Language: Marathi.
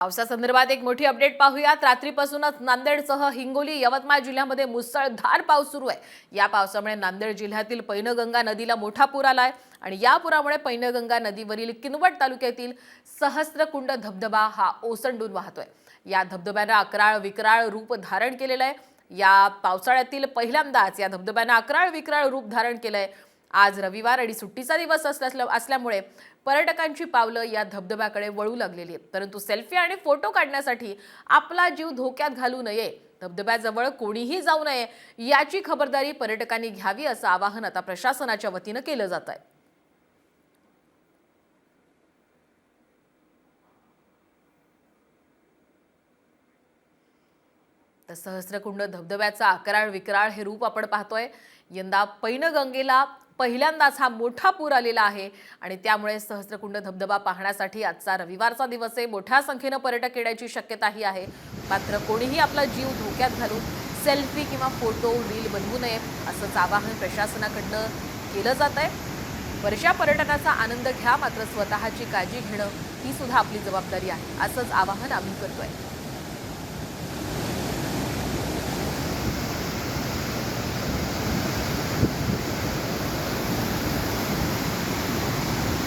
पावसासंदर्भात एक मोठी अपडेट पाहूयात. रात्रीपासूनच नांदेडसह हिंगोली यवतमाळ जिल्ह्यामध्ये मुसळधार पाऊस सुरू आहे. या पावसामुळे नांदेड जिल्ह्यातील पैनगंगा नदीला मोठा पूर आला आहे आणि या पुरामुळे पैनगंगा नदीवरील किनवट तालुक्यातील सहस्त्रकुंड धबधबा हा ओसंडून वाहतोय. या धबधब्यानं अकराळ विकराळ रूप धारण केलेलं आहे. या पावसाळ्यातील पहिल्यांदाच या धबधब्यानं अकराळ विकराळ रूप धारण केलं आहे आज रविवार आणि सुट्टीचा दिवस असल्या असल्यामुळे पर्यटकांची पावलं या धबधब्याकडे वळू लागलेली आहेत. परंतु सेल्फी आणि फोटो काढण्यासाठी आपला जीव धोक्यात घालू नये धबधब्याजवळ कोणीही जाऊ नये याची खबरदारी पर्यटकांनी घ्यावी असं आवाहन आता प्रशासनाच्या वतीनं केलं जात आहे. तर सहस्रकुंड धबधब्याचा अकराळ विकराळ हे रूप आपण पाहतोय. यंदा पैनगंगेला पहिल्यांदाच हा मोठा पूर आलेला आहे आणि त्यामुळे सहस्रकुंड धबधबा पाहण्यासाठी आजचा रविवारचा दिवस आहे. मोठ्या संख्येनं पर्यटक येण्याची शक्यताही आहे. मात्र कोणीही आपला जीव धोक्यात घालून सेल्फी किंवा फोटो रील बनवू नये असंच आवाहन प्रशासनाकडनं केलं जात आहे. वर्षा पर्यटनाचा आनंद घ्या मात्र स्वतःची काळजी घेणं ही सुद्धा आपली जबाबदारी आहे. असंच आवाहन आम्ही करतोय.